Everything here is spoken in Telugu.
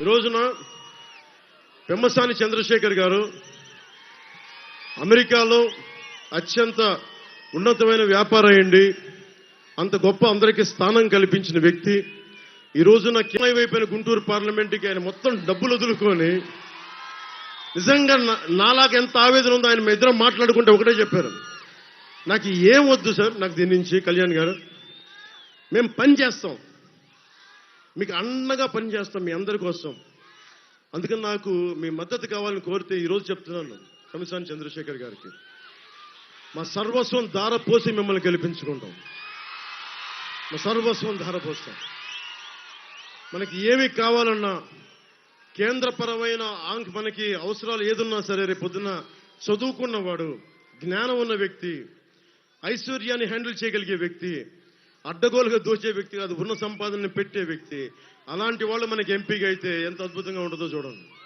ఈ రోజున పెమ్మసాని చంద్రశేఖర్ గారు అమెరికాలో అత్యంత ఉన్నతమైన వ్యాపారం అయ్యండి. అంత గొప్ప అందరికీ స్థానం కల్పించిన వ్యక్తి. ఈ రోజున కిమై గుంటూరు పార్లమెంట్కి ఆయన మొత్తం డబ్బులు వదులుకొని నిజంగా నా- నాలాగా ఎంత ఆవేదన ఉందో ఆయన ఇద్దరం మాట్లాడుకుంటే ఒకటే చెప్పారు. నాకు ఏం వద్దు సార్ నాకు దీని నుంచి కళ్యాణ్ గారు. మేము పని చేస్తాం. మీకు అండగా పని చేస్తాం మీ అందరి కోసం. అందుకని నాకు మీ మద్దతు కావాలని కోరితే ఈరోజు చెప్తున్నాను కమిసాన్ చంద్రశేఖర్ గారికి. మా సర్వస్వం ధార పోసి మిమ్మల్ని గెలిపించుకుంటాం. మా సర్వస్వం ధార పోస్తాం. మనకి ఏమి కావాలన్నా కేంద్రపరమైన ఆంక్ మనకి అవసరాలు ఏదున్నా సరే రేపు పొద్దున చదువుకున్నవాడు జ్ఞానం ఉన్న వ్యక్తి ఐశ్వర్యాన్ని హ్యాండిల్ చేయగలిగే వ్యక్తి అడ్డగోలుగా దోచే వ్యక్తి కాదు ఉన్న సంపాదనని పెట్టే వ్యక్తి. అలాంటి వాళ్ళు మనకి ఎంపీగా అయితే ఎంత అద్భుతంగా ఉంటుందో చూడండి.